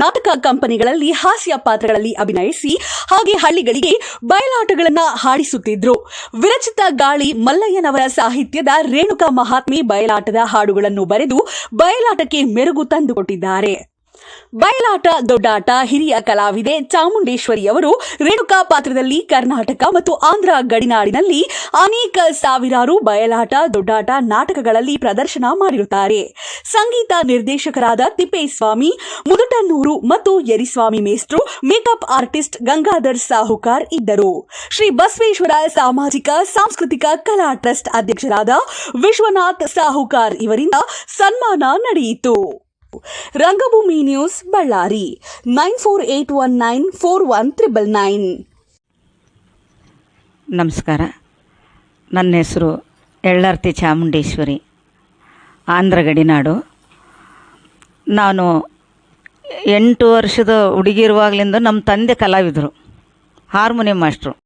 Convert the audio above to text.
ನಾಟಕ ಕಂಪನಿಗಳಲ್ಲಿ ಹಾಸ್ಯ ಪಾತ್ರಗಳಲ್ಲಿ ಅಭಿನಯಿಸಿ ಹಾಗೆ ಹಳ್ಳಿಗಳಿಗೆ ಬಯಲಾಟಗಳನ್ನು ಹಾಡಿಸುತ್ತಿದ್ರು. ವಿರಚಿತ ಗಾಳಿ ಮಲ್ಲಯ್ಯನವರ ಸಾಹಿತ್ಯದ ರೇಣುಕಾ ಮಹಾತ್ಮೆ ಬಯಲಾಟದ ಹಾಡುಗಳನ್ನು ಬರೆದು ಬಯಲಾಟಕ್ಕೆ ಮೆರುಗು ತಂದುಕೊಟ್ಟಿದ್ದಾರೆ. ಬಯಲಾಟ, ದೊಡ್ಡಾಟ, ಹಿರಿಯ ಕಲಾವಿದೆ ಚಾಮುಂಡೇಶ್ವರಿ ಅವರು ರೇಣುಕಾ ಪಾತ್ರದಲ್ಲಿ ಕರ್ನಾಟಕ ಮತ್ತು ಆಂಧ್ರ ಗಡಿನಾಡಿನಲ್ಲಿ ಅನೇಕ ಸಾವಿರಾರು ಬಯಲಾಟ, ದೊಡ್ಡಾಟ ನಾಟಕಗಳಲ್ಲಿ ಪ್ರದರ್ಶನ ಮಾಡಿರುತ್ತಾರೆ. ಸಂಗೀತ ನಿರ್ದೇಶಕರಾದ ತಿಪ್ಪೇಸ್ವಾಮಿ ಮುದುಟನ್ನೂರು ಮತ್ತು ಯರಿಸ್ವಾಮಿ ಮೇಸ್ಟ್ರು ಮೇಕಪ್ ಆರ್ಟಿಸ್ಟ್ ಗಂಗಾಧರ್ ಸಾಹುಕಾರ್ ಇದ್ದರು. ಶ್ರೀ ಬಸವೇಶ್ವರ ಸಾಮಾಜಿಕ, ಸಾಂಸ್ಕೃತಿಕ ಕಲಾ ಟ್ರಸ್ಟ್ ಅಧ್ಯಕ್ಷರಾದ ವಿಶ್ವನಾಥ್ ಸಾಹುಕಾರ್ ಇವರಿಂದ ಸನ್ಮಾನ ನಡೆಯಿತು. Rangabhoomi news Ballari nine four eight one nine four one triple nine. ನಮಸ್ಕಾರ. ನನ್ನ ಹೆಸರು ಎಳ್ಳರ್ತಿ ಚಾಮುಂಡೇಶ್ವರಿ, ಆಂಧ್ರ ಗಡಿನಾಡು. ನಾನು ಎಂಟು ವರ್ಷದ ಹುಡುಗಿರುವಾಗಲಿಂದ ನಮ್ಮ ತಂದೆ ಕಲಾವಿದರು, ಹಾರ್ಮೋನಿಯಂ ಮಾಸ್ಟ್ರು